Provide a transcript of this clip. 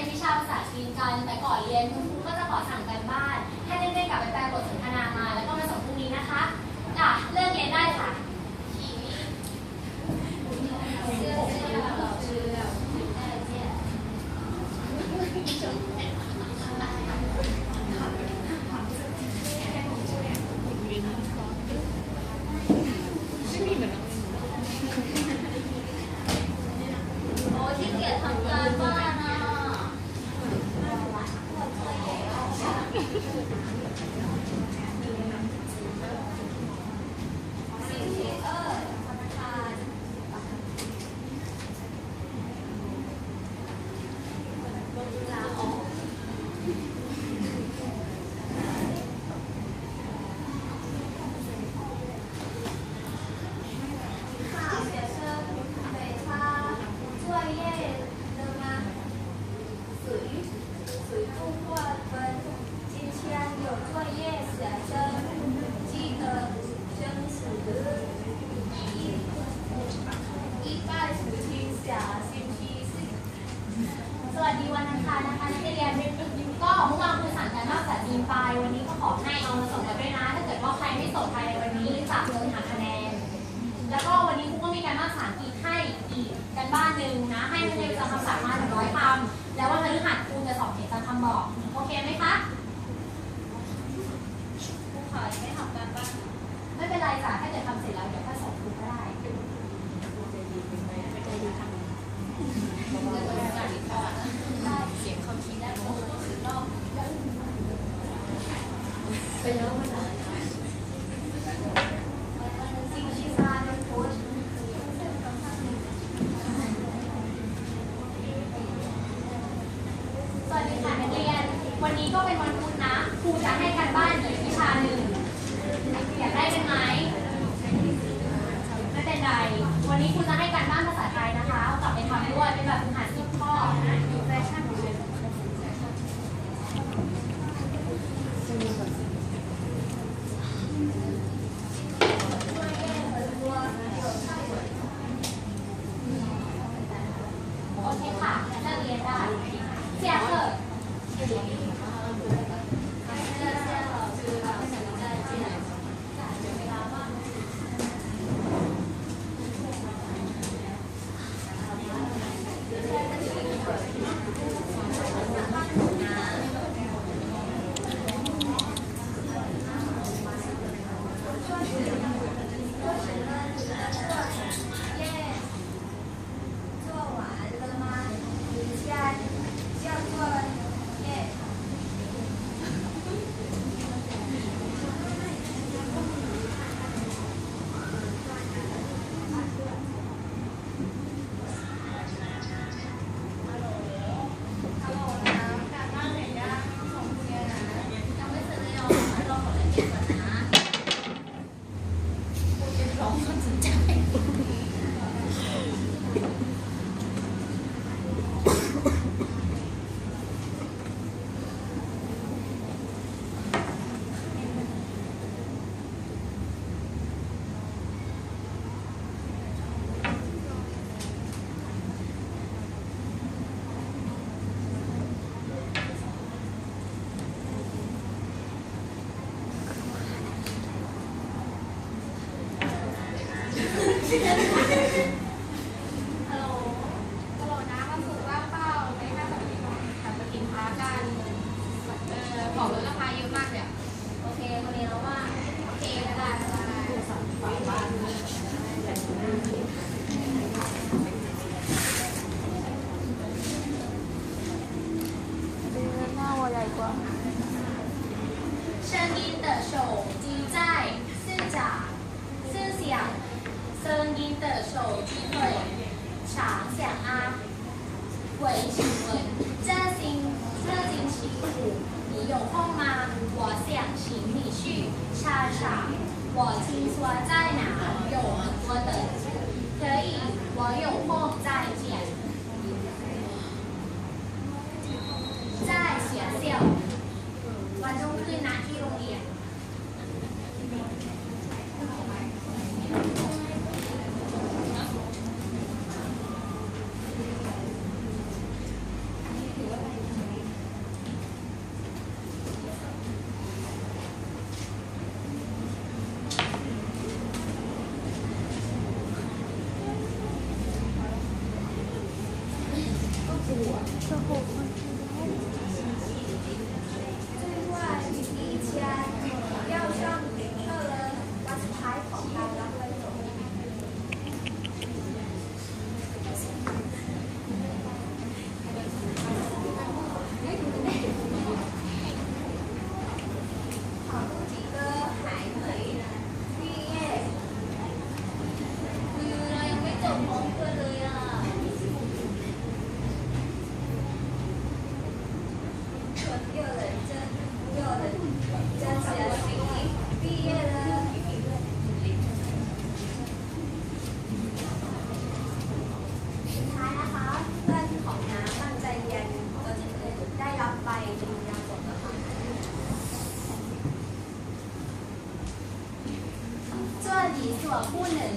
เป็นวิชาภาษาจีนกัน แต่ก่อนเรียนคุณครูก็จะขอสั่งกันบ้าน ให้เด็กๆกลับไปแปลบทสนทนามาแล้ว วัสดีวันอังคารนะคะนักเรียนก็เมื่อวานคุณสั่งการบ้านภาษาจีนไป วันนี้ก็ขอให้เอามาส่งกันด้วยนะ ถ้าเกิดว่าใครไม่ส่งภายในวันนี้จะโดนหักคะแนน แล้วก็วันนี้ครูก็มีการบ้านภาษาอังกฤษให้อีกกันบ้านหนึ่งนะ ให้นักเรียนจำคำศัพท์มาหนึ่งร้อยคำแล้ววันพฤหัสครูจะสอบเขียนตามคำบอกโอเคไหมคะครูขอไม่ทำการบ้านไม่เป็นไรจ้ะถ้าเกิดทำเสร็จแล้วเดี๋ยวค่อยส่งครูก็ได้ doing พูดเป็นร้องคนสนใจ ฮัลโหลฮัลโหลนะวันศุกร์ว่างเปล่าไปห้างสรรพสินค้ากลับไปกินพากันเออของลดราคาเยอะมากเลยอะโอเคคนนี้เราว่าโอเคก็ได้ก็ได้ 声音的手机在四角四角声音的 手机会长想啊。喂，请问这星这星期五你有空吗？我想请你去商场。我听说在哪有很多的。 วผู้หนึ่ง